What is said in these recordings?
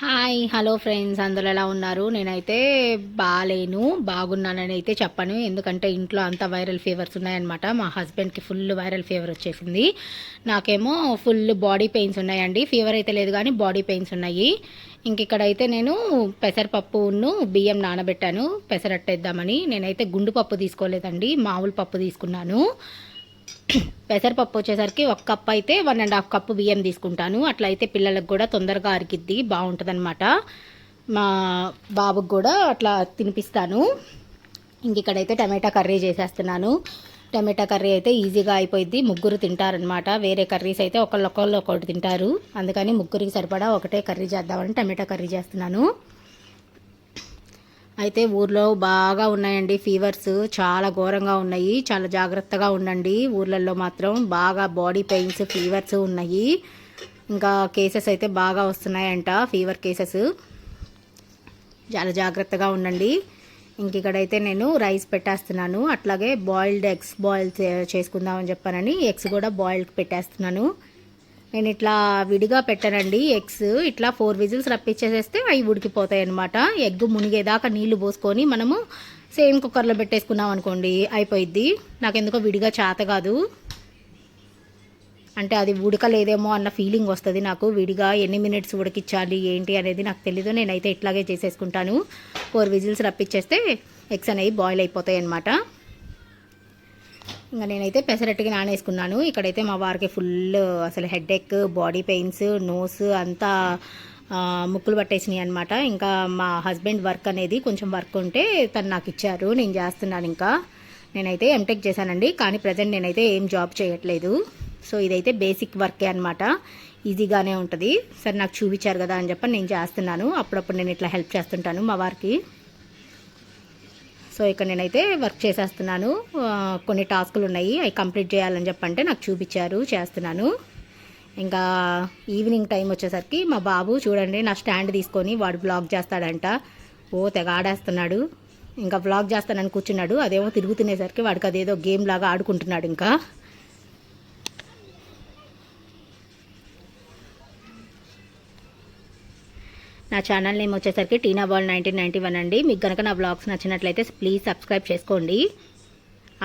Hi hello friends అందరూ ఎలా ఉన్నారు? నేనైతే బాగాలేను బాగున్నానని అయితే చెప్పను. ఎందుకంటే ఇంట్లో అంత వైరల్ ఫీవర్స్ ఉన్నాయన్నమాట. మా హస్బెండ్కి ఫుల్ వైరల్ ఫీవర్ వచ్చేసింది. నాకేమో ఫుల్ బాడీ పెయిన్స్ ఉన్నాయండి. ఫీవర్ అయితే లేదు కానీ బాడీ పెయిన్స్ ఉన్నాయి. ఇంక ఇక్కడైతే నేను పెసరపప్పును బియ్యం నానబెట్టాను. పెసరట్టేద్దామని నేనైతే గుండు పప్పు తీసుకోలేదండి. మామూలు పప్పు తీసుకున్నాను. పెసరపప్పు వచ్చేసరికి ఒక కప్ అయితే వన్ అండ్ హాఫ్ కప్పు బియ్యం తీసుకుంటాను. అట్లా అయితే పిల్లలకు కూడా తొందరగా అరికిద్ది బాగుంటుంది మా బాబుకి కూడా అట్లా తినిపిస్తాను. ఇంక ఇక్కడైతే టమాటా కర్రీ చేసేస్తున్నాను. టమాటా కర్రీ అయితే ఈజీగా అయిపోయింది ముగ్గురు తింటారనమాట వేరే కర్రీస్ అయితే ఒకళ్ళు ఒకళ్ళు ఒకటి తింటారు. అందుకని ముగ్గురికి సరిపడా ఒకటే కర్రీ చేద్దామని టమాటా కర్రీ చేస్తున్నాను. అయితే ఊర్లో బాగా ఉన్నాయండి ఫీవర్స్ చాలా ఘోరంగా ఉన్నాయి. చాలా జాగ్రత్తగా ఉండండి. ఊర్లలో మాత్రం బాగా బాడీ పెయిన్స్ ఫీవర్స్ ఉన్నాయి. ఇంకా కేసెస్ అయితే బాగా వస్తున్నాయంట ఫీవర్ కేసెస్. చాలా జాగ్రత్తగా ఉండండి. ఇంక ఇక్కడైతే నేను రైస్ పెట్టేస్తున్నాను. అట్లాగే బాయిల్డ్ ఎగ్స్ బాయిల్ చేసుకుందామని చెప్పానని ఎగ్స్ కూడా బాయిల్డ్ పెట్టేస్తున్నాను. నేను ఇట్లా విడిగా పెట్టానండి ఎగ్స్. ఇట్లా ఫోర్ విజిల్స్ రప్పించేసేస్తే అవి ఉడికిపోతాయి అనమాట ఎగ్ మునిగేదాకా నీళ్ళు పోసుకొని మనము సేమ్ కుక్కర్లో పెట్టేసుకున్నాం అనుకోండి అయిపోయిద్ది. నాకు ఎందుకో విడిగా చేత కాదు. అంటే అది ఉడకలేదేమో అన్న ఫీలింగ్ వస్తుంది నాకు. విడిగా ఎన్ని మినిట్స్ ఉడికించాలి ఏంటి అనేది నాకు తెలీదు. నేనైతే ఇట్లాగే చేసేసుకుంటాను. ఫోర్ విజిల్స్ రప్పించేస్తే ఎగ్స్ అనేవి బాయిల్ అయిపోతాయి అనమాట ఇంకా నేనైతే పెసరట్టుకి నానేసుకున్నాను. ఇక్కడైతే మా వారికి ఫుల్ అసలు హెడ్ ఎక్ బాడీ పెయిన్స్ నోస్ అంతా ముక్కులు పట్టేసినాయి అనమాట ఇంకా మా హస్బెండ్ వర్క్ అనేది కొంచెం వర్క్ ఉంటే తను నాకు ఇచ్చారు. నేను చేస్తున్నాను ఇంకా. నేనైతే ఎంటెక్ చేశానండి. కానీ ప్రజెంట్ నేనైతే ఏం జాబ్ చేయట్లేదు. సో ఇదైతే బేసిక్ వర్కే అనమాట ఈజీగానే ఉంటుంది. సరే నాకు చూపించారు కదా అని చెప్పి నేను చేస్తున్నాను. అప్పుడప్పుడు నేను ఇట్లా హెల్ప్ చేస్తుంటాను మా వారికి. సో ఇక్కడ నేనైతే వర్క్ చేసేస్తున్నాను. కొన్ని టాస్కులు ఉన్నాయి అవి కంప్లీట్ చేయాలని చెప్పంటే నాకు చూపించారు చేస్తున్నాను. ఇంకా ఈవినింగ్ టైం వచ్చేసరికి మా బాబు చూడండి నా స్టాండ్ తీసుకొని వాడు బ్లాగ్ చేస్తాడంట. ఓ తెగ ఆడేస్తున్నాడు. ఇంకా బ్లాగ్ చేస్తానని కూర్చున్నాడు. అదేమో తిరుగుతునేసరికి వాడికి అదేదో గేమ్ లాగా ఆడుకుంటున్నాడు ఇంకా. నా ఛానల్ నేమ్ వచ్చేసరికి Tina Bal nineteen ninety one అండి. మీకు కనుక నా బ్లాగ్స్ నచ్చినట్లయితే ప్లీజ్ సబ్స్క్రైబ్ చేసుకోండి.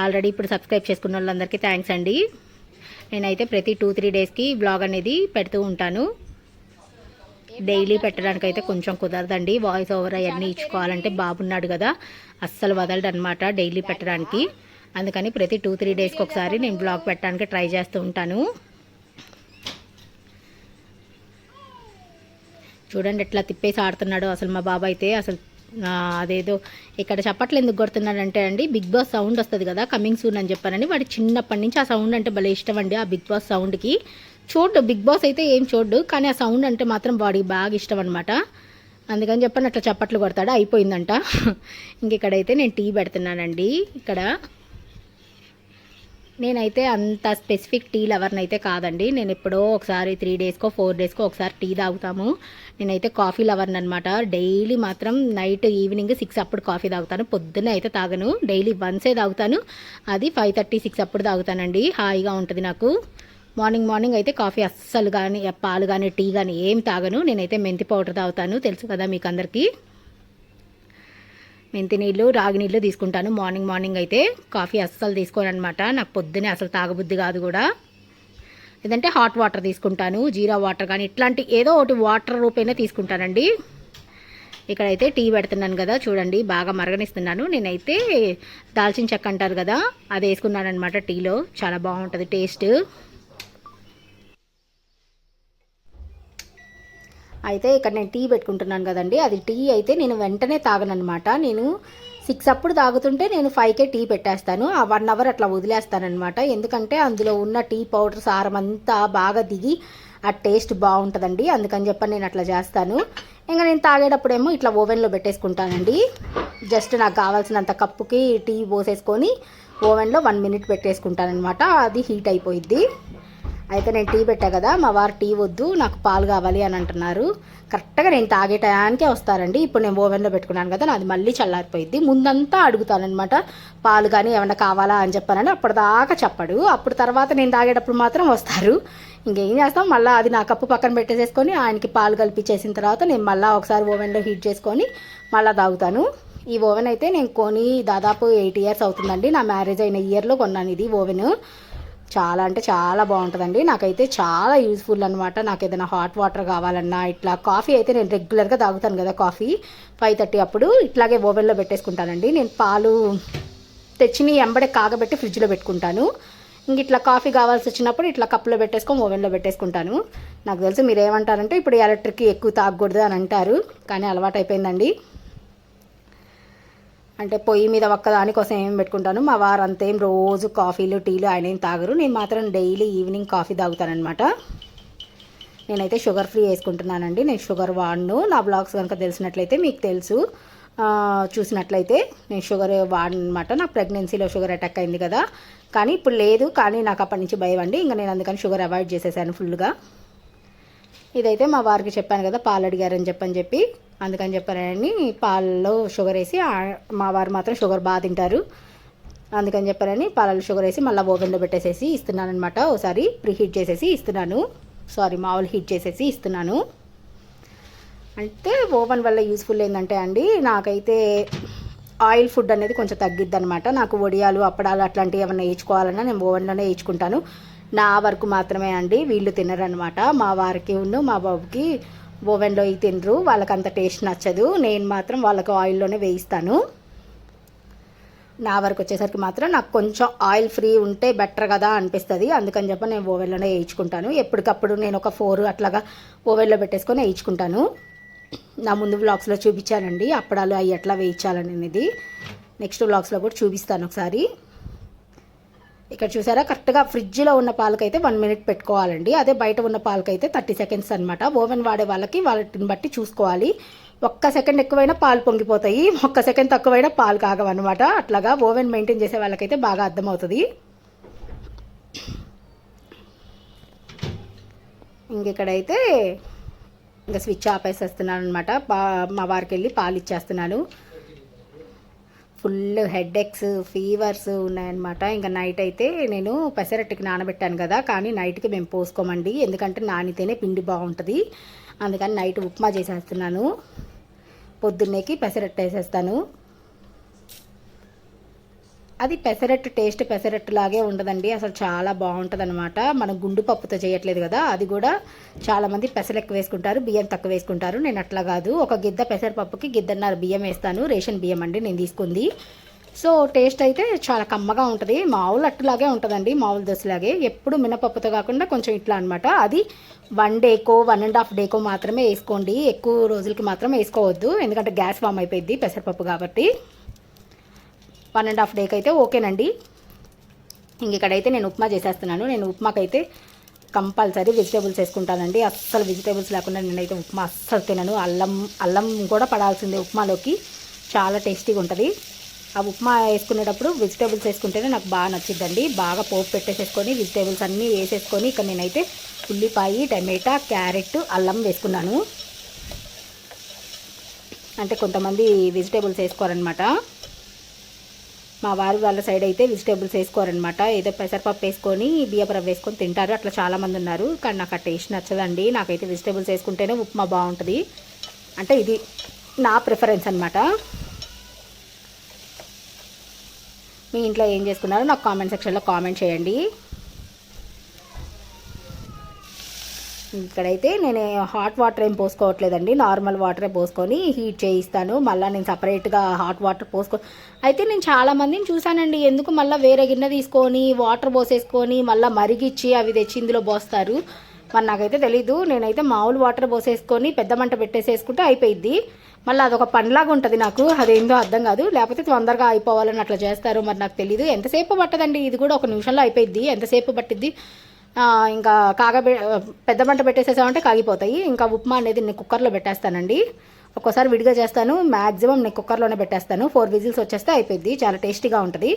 ఆల్రెడీ ఇప్పుడు సబ్స్క్రైబ్ చేసుకున్న వాళ్ళందరికీ థ్యాంక్స్ అండి. నేనైతే ప్రతి టూ త్రీ డేస్కి బ్లాగ్ అనేది పెడుతూ ఉంటాను. డైలీ పెట్టడానికి అయితే కొంచెం కుదరదండి. వాయిస్ ఓవర్ అవన్నీ ఇచ్చుకోవాలంటే బాబున్నాడు కదా. అస్సలు వదలడనమాట డైలీ పెట్టడానికి. అందుకని ప్రతి టూ త్రీ డేస్కి ఒకసారి నేను బ్లాగ్ పెట్టడానికి ట్రై చేస్తూ ఉంటాను. చూడండి ఎట్లా తిప్పేసి ఆడుతున్నాడు. అసలు మా బాబు అయితే అసలు అదేదో ఇక్కడ చప్పట్లు ఎందుకు కొడుతున్నాడంటే అండి బిగ్ బాస్ సౌండ్ వస్తుంది కదా కమింగ్ సూన్ అని చెప్పానని వాడి చిన్నప్పటి నుంచి ఆ సౌండ్ అంటే భలే ఇష్టం అండి ఆ బిగ్ బాస్ సౌండ్కి. చూడు బిగ్ బాస్ అయితే ఏం చూడు కానీ ఆ సౌండ్ అంటే మాత్రం వాడికి బాగా ఇష్టం అనమాట అందుకని చెప్పని అట్లా చప్పట్లు కొడతాడు అయిపోయిందంట. ఇంక ఇక్కడైతే నేను టీ పెడుతున్నానండి. ఇక్కడ నేనైతే అంత స్పెసిఫిక్ టీ లవర్ని అయితే కాదండి. నేను ఎప్పుడో ఒకసారి త్రీ డేస్కో ఫోర్ డేస్కో ఒకసారి టీ తాగుతాము. నేనైతే కాఫీ లవర్ని అనమాట డైలీ మాత్రం నైట్ ఈవినింగ్ సిక్స్ అప్పుడు కాఫీ తాగుతాను. పొద్దున్న అయితే తాగను. డైలీ వన్సే తాగుతాను. అది ఫైవ్ థర్టీ సిక్స్ అప్పుడు తాగుతానండి. హాయిగా ఉంటుంది నాకు. మార్నింగ్ మార్నింగ్ అయితే కాఫీ అస్సలు కానీ పాలు కానీ టీ కానీ ఏం తాగను. నేనైతే మెంతి పౌడర్ తాగుతాను. తెలుసు కదా మీకు అందరికీ మెంతి నీళ్ళు రాగి నీళ్ళు తీసుకుంటాను. మార్నింగ్ మార్నింగ్ అయితే కాఫీ అస్సలు తీసుకోను అనమాట నాకు పొద్దునే అసలు తాగబుద్ధి కాదు కూడా. లేదంటే హాట్ వాటర్ తీసుకుంటాను జీరా వాటర్ కానీ ఇట్లాంటి ఏదో ఒకటి వాటర్ రూపేనే తీసుకుంటానండి. ఇక్కడైతే టీ పెడుతున్నాను కదా చూడండి బాగా మరగనిస్తున్నాను. నేనైతే దాల్చిన చెక్క అంటారు కదా అది వేసుకున్నాను అనమాట టీలో. చాలా బాగుంటుంది టేస్ట్. అయితే ఇక్కడ నేను టీ పెట్టుకుంటున్నాను కదండి. అది టీ అయితే నేను వెంటనే తాగనమాట నేను సిక్స్ అప్పుడు తాగుతుంటే నేను ఫైవ్కే టీ పెట్టేస్తాను. ఆ వన్ అవర్ అట్లా వదిలేస్తానమాట ఎందుకంటే అందులో ఉన్న టీ పౌడర్ సారం అంతా బాగా దిగి ఆ టేస్ట్ బాగుంటుందండి. అందుకని చెప్పి నేను అట్లా చేస్తాను. ఇంకా నేను తాగేటప్పుడేమో ఇట్లా ఓవెన్లో పెట్టేసుకుంటానండి. జస్ట్ నాకు కావాల్సినంత కప్పుకి టీ పోసేసుకొని ఓవెన్లో వన్ మినిట్ పెట్టేసుకుంటానమాట అది హీట్ అయిపోయిద్ది. అయితే నేను టీ పెట్టా కదా మా వారు టీ వద్దు నాకు పాలు కావాలి అని అంటున్నారు. కరెక్ట్గా నేను తాగే టయానికే వస్తారండి. ఇప్పుడు నేను ఓవెన్లో పెట్టుకున్నాను కదా నాది మళ్ళీ చల్లారిపోయింది ముందంతా అడుగుతానమాట పాలు కానీ ఏమన్నా కావాలా అని చెప్పానని అప్పటిదాకా చెప్పడు. అప్పుడు తర్వాత నేను తాగేటప్పుడు మాత్రం వస్తారు. ఇంకేం చేస్తాం మళ్ళీ అది నా కప్పు పక్కన పెట్టేసేసుకొని ఆయనకి పాలు కలిపించేసిన తర్వాత నేను మళ్ళీ ఒకసారి ఓవెన్లో హీట్ చేసుకొని మళ్ళీ తాగుతాను. ఈ ఓవెన్ అయితే నేను కొని దాదాపు ఎయిట్ ఇయర్స్ అవుతుందండి. నా మ్యారేజ్ అయిన ఇయర్లో కొన్నాను ఇది ఓవెన్. చాలా అంటే చాలా బాగుంటుందండి. నాకైతే చాలా యూస్ఫుల్ అనమాట నాకు ఏదైనా హాట్ వాటర్ కావాలన్నా ఇట్లా కాఫీ అయితే నేను రెగ్యులర్గా తాగుతాను కదా కాఫీ. ఫైవ్ థర్టీ అప్పుడు ఇట్లాగే ఓవెన్లో పెట్టేసుకుంటానండి. నేను పాలు తెచ్చిని ఎంబడే కాగబెట్టి ఫ్రిడ్జ్లో పెట్టుకుంటాను. ఇంక ఇట్లా కాఫీ కావాల్సి వచ్చినప్పుడు ఇట్లా కప్పులో పెట్టేసుకొని ఓవెన్లో పెట్టేసుకుంటాను. నాకు తెలుసు మీరు ఏమంటారంటే ఇప్పుడు ఎలక్ట్రిక్ ఎక్కువ తాగకూడదు అని అంటారు కానీ అలవాటు అయిపోయిందండి అంటే పొయ్యి మీద ఒక్కదానికోసం కోసం ఏం పెట్టుకుంటాను? మా వారు అంతేం రోజు కాఫీలు టీలు ఆయన ఏం తాగరు. నేను మాత్రం డైలీ ఈవినింగ్ కాఫీ తాగుతానమాట నేనైతే షుగర్ ఫ్రీ వేసుకుంటున్నానండి. నేను షుగర్ వాడను. నా బ్లాగ్స్ కనుక తెలిసినట్లయితే మీకు తెలుసు. చూసినట్లయితే నేను షుగర్ వాడనమాట నాకు ప్రెగ్నెన్సీలో షుగర్ అటాక్ అయింది కదా. కానీ ఇప్పుడు లేదు. కానీ నాకు అప్పటి నుంచి భయం అండి. ఇంకా నేను అందుకని షుగర్ అవాయిడ్ చేసేసాను ఫుల్గా ఇదైతే మా వారికి చెప్పాను కదా పాలు అడిగారని చెప్పని చెప్పి. అందుకని చెప్పారని పాలలో షుగర్ వేసి మా వారు మాత్రం షుగర్ బాగా తింటారు. అందుకని చెప్పారని పాలలో షుగర్ వేసి మళ్ళీ ఓవెన్లో పెట్టేసేసి ఇస్తున్నాను అనమాట ఒకసారి ప్రీ హీట్ చేసేసి ఇస్తున్నాను. సారీ మామూలు హీట్ చేసేసి ఇస్తున్నాను. అంటే ఓవెన్ వల్ల యూస్ఫుల్ ఏంటంటే అండి నాకైతే ఆయిల్ ఫుడ్ అనేది కొంచెం తగ్గిద్ది అనమాట నాకు వడియాలు అప్పడాలు అట్లాంటివి ఏమైనా వేయించుకోవాలన్నా నేను ఓవెన్లోనే వేయించుకుంటాను. నా వరకు మాత్రమే అండి. వీళ్ళు తినరనమాట మా వారికి ఉన్న మా బాబుకి ఓవెన్లో ఇవి తినరు. వాళ్ళకి అంత టేస్ట్ నచ్చదు. నేను మాత్రం వాళ్ళకు ఆయిల్లోనే వేయిస్తాను. నా వరకు వచ్చేసరికి మాత్రం నాకు కొంచెం ఆయిల్ ఫ్రీ ఉంటే బెటర్ కదా అనిపిస్తుంది. అందుకని చెప్పి నేను ఓవెన్లోనే వేయించుకుంటాను. ఎప్పటికప్పుడు నేను ఒక ఫోర్ అట్లాగా ఓవెన్లో పెట్టేసుకొని వేయించుకుంటాను. నా ముందు వ్లాగ్స్లో చూపించానండి. అప్పడాలు అవి ఎట్లా వేయించాలనేది. నెక్స్ట్ వ్లాగ్స్లో కూడా చూపిస్తాను ఒకసారి. ఇక్కడ చూసారా? కరెక్ట్గా ఫ్రిడ్జ్లో ఉన్న పాలకైతే వన్ మినిట్ పెట్టుకోవాలండి. అదే బయట ఉన్న పాలకైతే థర్టీ సెకండ్స్ అనమాట ఓవెన్ వాడే వాళ్ళకి వాళ్ళని బట్టి చూసుకోవాలి. ఒక్క సెకండ్ ఎక్కువైనా పాలు పొంగిపోతాయి. ఒక్క సెకండ్ తక్కువైనా పాలు కాగవన్నమాట. అట్లాగా ఓవెన్ మెయింటైన్ చేసే వాళ్ళకైతే బాగా అర్థమవుతుంది. ఇంకెక్కడైతే ఇంకా స్విచ్ ఆపేసేస్తున్నాను అనమాట పా మా వారికి వెళ్ళి పాలు ఇచ్చేస్తున్నాను. ఫుల్ హెడ్ ఎక్స్ ఫీవర్స్ ఉన్నాయన్నమాట. ఇంకా నైట్ అయితే నేను పెసరట్టుకి నానబెట్టాను కదా కానీ నైట్కి మేము పోసుకోమండి. ఎందుకంటే నానితేనే పిండి బాగుంటుంది. అందుకని నైట్ ఉప్మా చేసేస్తున్నాను. పొద్దున్నేకి పెసరట్టు వేసేస్తాను. అది పెసరట్టు టేస్ట్ పెసరట్టు లాగే ఉండదండి. అసలు చాలా బాగుంటుంది అనమాట మనం గుండు పప్పుతో చేయట్లేదు కదా అది కూడా చాలామంది పెసలు ఎక్కువ వేసుకుంటారు బియ్యం తక్కువ వేసుకుంటారు. నేను అట్లా కాదు. ఒక గిద్ద పెసరపప్పుకి గిద్దన్నర బియ్యం వేస్తాను. రేషన్ బియ్యం అండి నేను తీసుకుంది. సో టేస్ట్ అయితే చాలా కమ్మగా ఉంటుంది. మామూలు అట్టులాగే ఉంటుందండి మామూలు దోశలాగే. ఎప్పుడు మినపప్పుతో కాకుండా కొంచెం ఇట్లా అనమాట అది వన్ డేకో వన్ అండ్ హాఫ్ డేకో మాత్రమే వేసుకోండి. ఎక్కువ రోజులకి మాత్రం వేసుకోవద్దు. ఎందుకంటే గ్యాస్ ఫామ్ అయిపోయింది పెసరపప్పు కాబట్టి. వన్ అండ్ హాఫ్ డేకి అయితే ఓకేనండి. ఇంక ఇక్కడైతే నేను ఉప్మా చేసేస్తున్నాను. నేను ఉప్మాకైతే కంపల్సరీ వెజిటేబుల్స్ వేసుకుంటానండి. అస్సలు వెజిటేబుల్స్ లేకుండా నేనైతే ఉప్మా అస్సలు తినను. అల్లం అల్లం కూడా పడాల్సిందే ఉప్మాలోకి. చాలా టేస్టీగా ఉంటుంది. ఆ ఉప్మా వేసుకునేటప్పుడు వెజిటేబుల్స్ వేసుకుంటేనే నాకు బాగా నచ్చిద్దండి. బాగా పోపు పెట్టేసేసుకొని వెజిటేబుల్స్ అన్నీ వేసేసుకొని ఇక్కడ నేనైతే ఉల్లిపాయ టమాటా క్యారెట్ అల్లం వేసుకున్నాను. అంటే కొంతమంది వెజిటేబుల్స్ వేసుకోరనమాట మా వారు వాళ్ళ సైడ్ అయితే వెజిటేబుల్స్ వేసుకోరనమాట ఏదో పెసరపప్పు వేసుకొని బియ్యపు వేసుకొని తింటారు. అట్లా చాలామంది ఉన్నారు. కానీ నాకు ఆ టేస్ట్ నచ్చదండి. నాకైతే వెజిటేబుల్స్ వేసుకుంటేనే ఉప్మా బాగుంటుంది. అంటే ఇది నా ప్రిఫరెన్స్ అనమాట మీ ఇంట్లో ఏం చేసుకున్నారో నాకు కామెంట్ సెక్షన్లో కామెంట్ చేయండి. ఇక్కడైతే నేను హాట్ వాటర్ ఏం పోసుకోవట్లేదండి. నార్మల్ వాటరే పోసుకొని హీట్ చేయిస్తాను. మళ్ళీ నేను సపరేట్గా హాట్ వాటర్ పోసుకో అయితే నేను చాలా మందిని చూశానండి. ఎందుకు మళ్ళీ వేరే గిన్నె తీసుకొని వాటర్ పోసేసుకొని మళ్ళీ మరిగిచ్చి అవి తెచ్చి ఇందులో పోస్తారు? మరి నాకైతే తెలీదు. నేనైతే మామూలు వాటర్ పోసేసుకొని పెద్ద మంట పెట్టేసేసుకుంటే అయిపోయిద్ది. మళ్ళీ అదొక పనిలాగా ఉంటుంది నాకు. అదేందో అర్థం కాదు. లేకపోతే తొందరగా అయిపోవాలని అట్లా చేస్తారు. మరి నాకు తెలీదు. ఎంతసేపు పట్టదండి? ఇది కూడా ఒక నిమిషంలో అయిపోయిద్ది. ఎంతసేపు పట్టిద్ది? ఇంకా కాగబె పెద్ద మంట పెట్టేసేసామంటే కాగిపోతాయి. ఇంకా ఉప్మా అనేది నేను కుక్కర్లో పెట్టేస్తానండి. ఒక్కోసారి విడిగా చేస్తాను మ్యాక్సిమం నేను కుక్కర్లోనే పెట్టేస్తాను. ఫోర్ విజిల్స్ వచ్చేస్తే అయిపోయింది చాలా టేస్టీగా ఉంటుంది.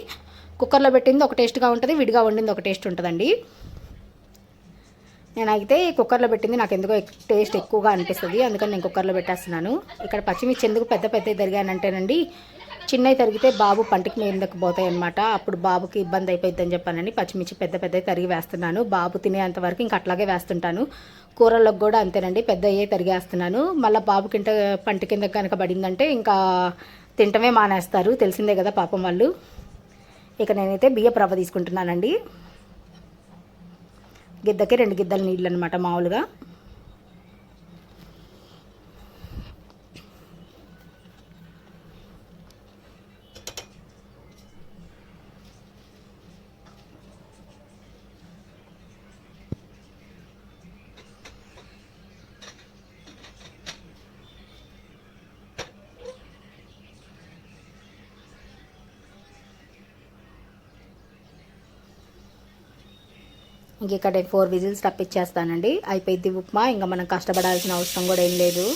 కుక్కర్లో పెట్టింది ఒక టేస్ట్గా ఉంటుంది విడిగా వండింది ఒక టేస్ట్ ఉంటుందండి. నేను అయితే కుక్కర్లో పెట్టింది నాకు ఎందుకో టేస్ట్ ఎక్కువగా అనిపిస్తుంది అందుకని నేను కుక్కర్లో పెట్టేస్తున్నాను. ఇక్కడ పచ్చిమిర్చి ఎందుకు పెద్ద పెద్ద తిరిగానంటేనండి చిన్నవి తరిగితే బాబు పంటికి మీదకి పోతాయి అనమాట అప్పుడు బాబుకి ఇబ్బంది అయిపోయిందని చెప్పానని పచ్చిమిర్చి పెద్ద పెద్ద తరిగి వేస్తున్నాను. బాబు తినేంత వరకు ఇంకా అట్లాగే వేస్తుంటాను. కూరలకు కూడా అంతేనండి పెద్ద అయ్యే తరిగేస్తున్నాను. మళ్ళీ బాబు కింద పంట కింద కనుక పడిందంటే ఇంకా తింటమే మానేస్తారు. తెలిసిందే కదా పాపం వాళ్ళు. ఇక నేనైతే బియ్యపు రవ్వ తీసుకుంటున్నానండి. గిద్దకి రెండు గిద్దల నీళ్ళు అనమాట మామూలుగా. ఇంక ఇక్కడ ఫోర్ విజిల్స్ తప్పించేస్తానండి. అయిపోయింది ఉప్మా ఇంకా మనం కష్టపడాల్సిన అవసరం కూడా ఏం లేదు.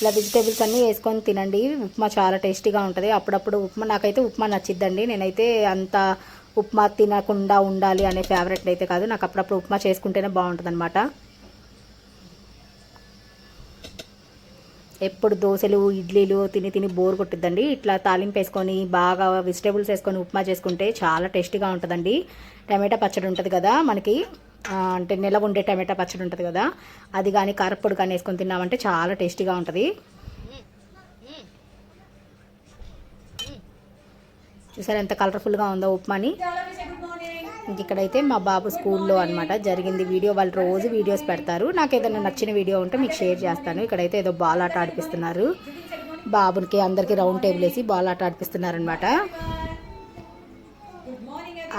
ఇలా వెజిటేబుల్స్ అన్నీ వేసుకొని తినండి. ఉప్మా చాలా టేస్టీగా ఉంటుంది. అప్పుడప్పుడు ఉప్మా నాకైతే ఉప్మా నచ్చిద్దండి. నేనైతే అంత ఉప్మా తినకుండా ఉండాలి అనే ఫేవరెట్ అయితే కాదు. నాకు అప్పుడప్పుడు ఉప్మా చేసుకుంటేనే బాగుంటుంది అనమాట ఎప్పుడు దోశలు ఇడ్లీలు తిని తిని బోర్ కొట్టిద్దండి. ఇట్లా తాలింపు వేసుకొని బాగా వెజిటేబుల్స్ వేసుకొని ఉప్మా చేసుకుంటే చాలా టేస్టీగా ఉంటుందండి. టమాటా పచ్చడి ఉంటుంది కదా మనకి. అంటే నిలవ ఉండే టమాటా పచ్చడి ఉంటుంది కదా. అది కానీ కారప్పొడి కానీ వేసుకొని తిన్నామంటే చాలా టేస్టీగా ఉంటుంది. చూసారు ఎంత కలర్ఫుల్గా ఉందో ఉప్మాని. ఇక్కడైతే మా బాబు స్కూల్లో అనమాట జరిగింది వీడియో. వాళ్ళు రోజు వీడియోస్ పెడతారు. నాకు ఏదైనా నచ్చిన వీడియో ఉంటే మీకు షేర్ చేస్తాను. ఇక్కడైతే ఏదో బాల్ ఆట ఆడిపిస్తున్నారు. బాబుకి అందరికీ రౌండ్ టేబుల్ వేసి బాల్ ఆట ఆడిపిస్తున్నారనమాట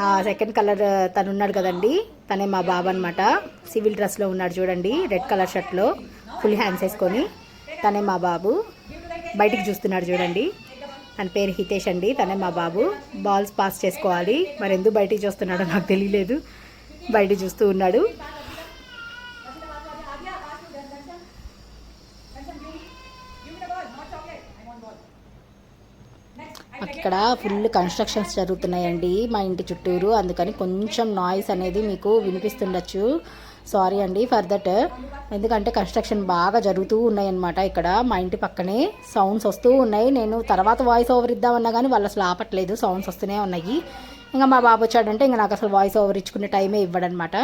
ఆ సెకండ్ కలర్ తను ఉన్నాడు కదండి. తనే మా బాబు అనమాట సివిల్ డ్రెస్లో ఉన్నాడు చూడండి. రెడ్ కలర్ షర్ట్లో ఫుల్ హ్యాండ్స్ వేసుకొని తనే మా బాబు బయటికి చూస్తున్నాడు చూడండి. తన పేరు హితేష్ అండి. తనే మా బాబు. బాల్స్ పాస్ చేసుకోవాలి. మరి ఎందుకు బయటికి చూస్తున్నాడో నాకు తెలియలేదు. బయట చూస్తూ ఉన్నాడు. ఇక్కడ ఫుల్ కన్స్ట్రక్షన్స్ జరుగుతున్నాయండి మా ఇంటి చుట్టూరు. అందుకని కొంచెం నాయిస్ అనేది మీకు వినిపిస్తుండొచ్చు. సారీ అండి ఫర్ దట్ ఎందుకంటే కన్స్ట్రక్షన్ బాగా జరుగుతూ ఉన్నాయన్నమాట ఇక్కడ. మా ఇంటి పక్కనే సౌండ్స్ వస్తూ ఉన్నాయి. నేను తర్వాత వాయిస్ ఓవర్ ఇద్దామన్నా కానీ వాళ్ళు అసలు ఆపట్లేదు. సౌండ్స్ వస్తూనే ఉన్నాయి. ఇంకా మా బాబు వచ్చాడంటే ఇంకా నాకు అసలు వాయిస్ ఓవర్ ఇచ్చుకునే టైమే ఇవ్వడనమాట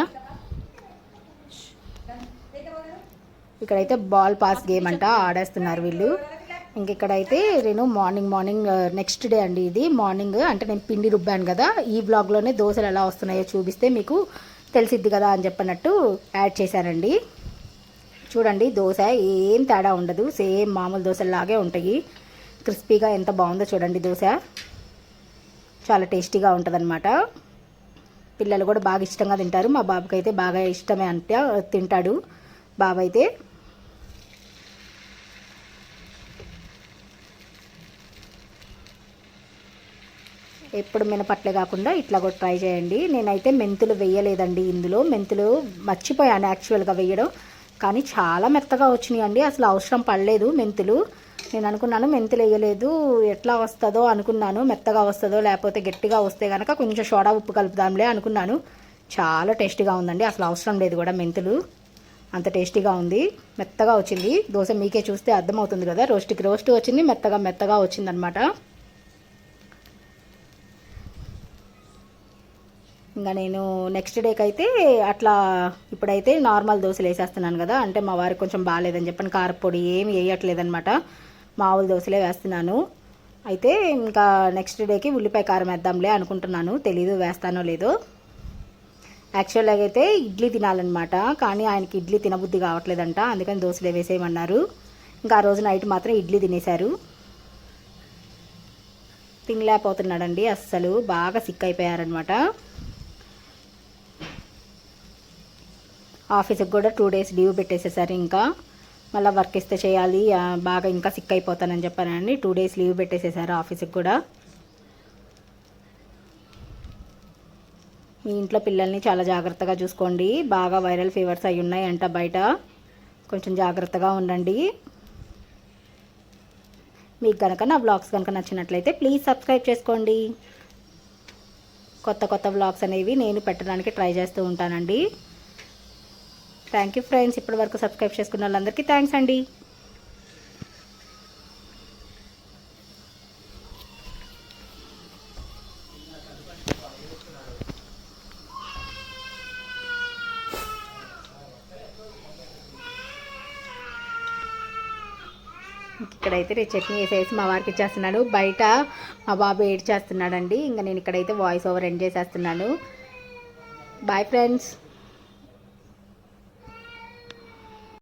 ఇక్కడైతే బాల్ పాస్ గేమ్ అంట ఆడేస్తున్నారు వీళ్ళు. ఇంక ఇక్కడైతే నేను మార్నింగ్ మార్నింగ్ నెక్స్ట్ డే అండి ఇది. మార్నింగ్ అంటే నేను పిండి రుబ్బాను కదా. ఈ బ్లాగ్లోనే దోశలు ఎలా వస్తున్నాయో చూపిస్తే మీకు తెలిసిద్ది కదా అని చెప్పినట్టు యాడ్ చేశానండి చూడండి దోశ ఏం తేడా ఉండదు. సేమ్ మామూలు దోశలాగే ఉంటాయి. క్రిస్పీగా ఎంత బాగుందో చూడండి దోశ. చాలా టేస్టీగా ఉంటుందన్నమాట. పిల్లలు కూడా బాగా ఇష్టంగా తింటారు. మా బాబుకి అయితే బాగా ఇష్టమే అంటే తింటాడు. బాబు అయితే ఎప్పుడు మినపట్లే కాకుండా ఇట్లా కూడా ట్రై చేయండి. నేనైతే మెంతులు వేయలేదండి ఇందులో. మెంతులు మర్చిపోయాను యాక్చువల్గా వేయడం. కానీ చాలా మెత్తగా వచ్చినాయండి అసలు అవసరం పడలేదు మెంతులు. నేను అనుకున్నాను మెంతులు వేయలేదు. ఎట్లా వస్తుందో అనుకున్నాను. మెత్తగా వస్తుందో లేకపోతే గట్టిగా వస్తే కనుక కొంచెం సోడా ఉప్పు కలుపుదాంలే అనుకున్నాను. చాలా టేస్టీగా ఉందండి. అసలు అవసరం లేదు కూడా మెంతులు. అంత టేస్టీగా ఉంది. మెత్తగా వచ్చింది. దోశ మీకే చూస్తే అర్థమవుతుంది కదా. రోస్ట్కి రోస్ట్ వచ్చింది. మెత్తగా మెత్తగా వచ్చిందనమాట. ఇంకా నేను నెక్స్ట్ డేకి అయితే అట్లా ఇప్పుడైతే నార్మల్ దోశలు వేసేస్తున్నాను కదా అంటే మా వారికి కొంచెం బాగాలేదని చెప్పని కారపొడి ఏమి వేయట్లేదనమాట మామూలు దోశలే వేస్తున్నాను. అయితే ఇంకా నెక్స్ట్ డేకి ఉల్లిపాయ కారం వేద్దాంలే అనుకుంటున్నాను. తెలీదు వేస్తానో లేదో. యాక్చువల్గా అయితే ఇడ్లీ తినాలన్నమాట కానీ ఆయనకి ఇడ్లీ తినబుద్ధి కావట్లేదంట అందుకని దోశలే వేసేయమన్నారు. ఇంకా ఆ రోజు నైట్ మాత్రం ఇడ్లీ తినేశారు. తినలేకపోతున్నాడండి అస్సలు బాగా సిక్ అయిపోయారనమాట ఆఫీస్కి కూడా టూ డేస్ లీవ్ పెట్టేసేసారు ఇంకా. మళ్ళీ వర్క్ ఇస్తే చేయాలి బాగా ఇంకా సిక్ అయిపోతానని చెప్పానండి. టూ డేస్ లీవ్ పెట్టేసేసారు ఆఫీస్కి కూడా. మీ ఇంట్లో పిల్లల్ని చాలా జాగ్రత్తగా చూసుకోండి. బాగా వైరల్ ఫీవర్స్ అయి ఉన్నాయంట బయట. కొంచెం జాగ్రత్తగా ఉండండి. మీకు కనుక నా బ్లాగ్స్ కనుక నచ్చినట్లయితే ప్లీజ్ సబ్స్క్రైబ్ చేసుకోండి. కొత్త కొత్త బ్లాగ్స్ అనేవి నేను పెట్టడానికి ట్రై చేస్తూ ఉంటానండి. థ్యాంక్ యూ ఫ్రెండ్స్ ఇప్పటి వరకు సబ్స్క్రైబ్ చేసుకున్న వాళ్ళందరికీ థ్యాంక్స్ అండి. ఇక్కడైతే రేపు చట్నీ వేసేసి మా వారికి ఇచ్చేస్తున్నాడు. బయట మా బాబు ఏడ్ చేస్తున్నాడండి. ఇంకా నేను ఇక్కడైతే వాయిస్ ఓవర్ ఎండ్ చేసేస్తున్నాను. Bye friends